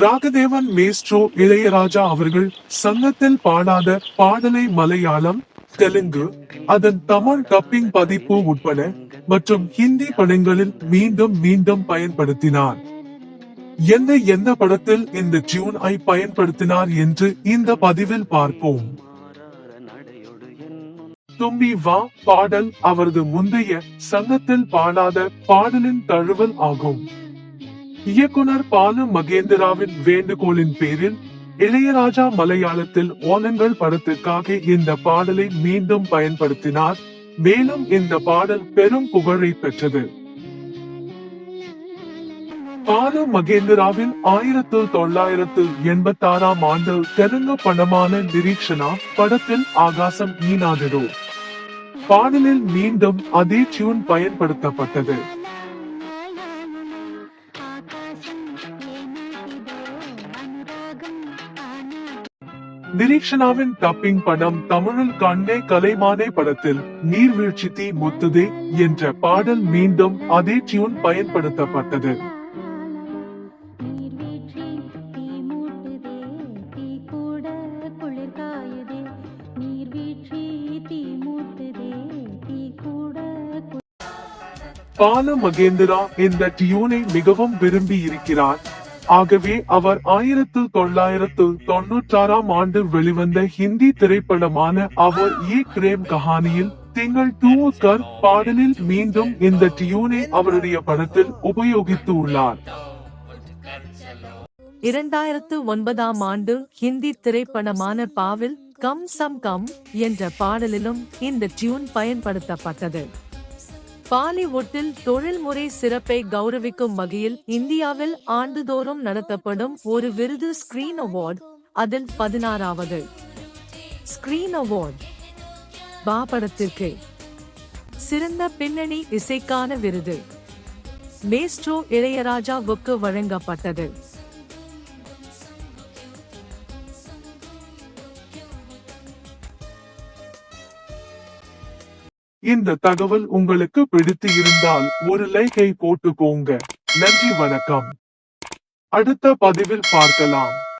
Ragadevan maestro Ilaiyaraaja அவர்கள் சங்கத்தில் பாடாத பாடலை மலையாளம் தெலுங்கு அதன் தமிழ் டப்பிங் பதிப்பு உட்பட மற்றும் ஹிந்தி படங்களில் மீண்டும் மீண்டும் பயன்படுத்தினார். எந்த எந்த படத்தில் இந்த ஜூன் ஐ பயன்படுத்தினார் என்று இந்த பதிவில் பார்ப்போம். தும்பி வா பாடல் அவரது முந்தைய சங்கத்தில் பாடாத பாடலின் தழுவல் ஆகும். இயக்குனர் பாலு மகேந்திராவின் வேண்டுகோளின் பேரில் இளையராஜா மலையாளத்தில் ஓனங்கள் படத்திற்காக இந்த பாடலை மீண்டும் பயன்படுத்தினார். மேலும் இந்த பாடல் பெரும் புகழை பெற்றது. பாலு மகேந்திராவின் ஆயிரத்து தொள்ளாயிரத்து எண்பத்தி ஆறாம் ஆண்டு தெலுங்கு படமான நிரீக்ஷனா படத்தில் ஆகாசம் ஈனாதரோ பாடலில் மீண்டும் அதே டியூன் பயன்படுத்தப்பட்டது. நிரீக்ஷனாவின் டப்பிங் படம் தமிழில் கண்ணே கலைமானே படத்தில் நீர்வீழ்ச்சி தீ முத்துதே என்ற பாடல் மீண்டும் அதே டியூன் பயன்படுத்தப்பட்டது. பால மகேந்திரா இந்த டியூனை மிகவும் விரும்பி இருக்கிறார். ஆகவே அவர் ஆயிரத்து தொள்ளாயிரத்து தொன்னூற்றாறாம் ஆண்டு வெளிவந்த ஹிந்தி திரைப்படமான அவர் ஏ பிரேம் கஹானியில் திங்கள் தூக்கர் பாடலில் மீண்டும் இந்த டியூனை அவருடைய படத்தில் உபயோகித்து உள்ளார். இரண்டாயிரத்து ஒன்பதாம் ஆண்டு ஹிந்தி திரைப்படமான பாவில் கம் சம் கம் என்ற பாடலிலும் இந்த டியூன் பயன்படுத்தப்பட்டது. பாலிவுட்டில் தொழில்முறை சிறப்பை கௌரவிக்கும் வகையில் இந்தியாவில் ஆண்டுதோறும் நடத்தப்படும் ஒரு விருது ஸ்கிரீன் அவார்டு அதில் பதினாறாவது. ஸ்கிரீன் அவார்ட் பா படத்திற்கு. சிறந்த பின்னணி இசைக்கான விருது. மேஸ்ட்ரோ இளையராஜாவுக்கு வழங்கப்பட்டது. இந்த தகவல் உங்களுக்கு பிடித்து இருந்தால் ஒரு லைக்கை போட்டு போங்க நன்றி வணக்கம். அடுத்த பதிவில் பார்க்கலாம்.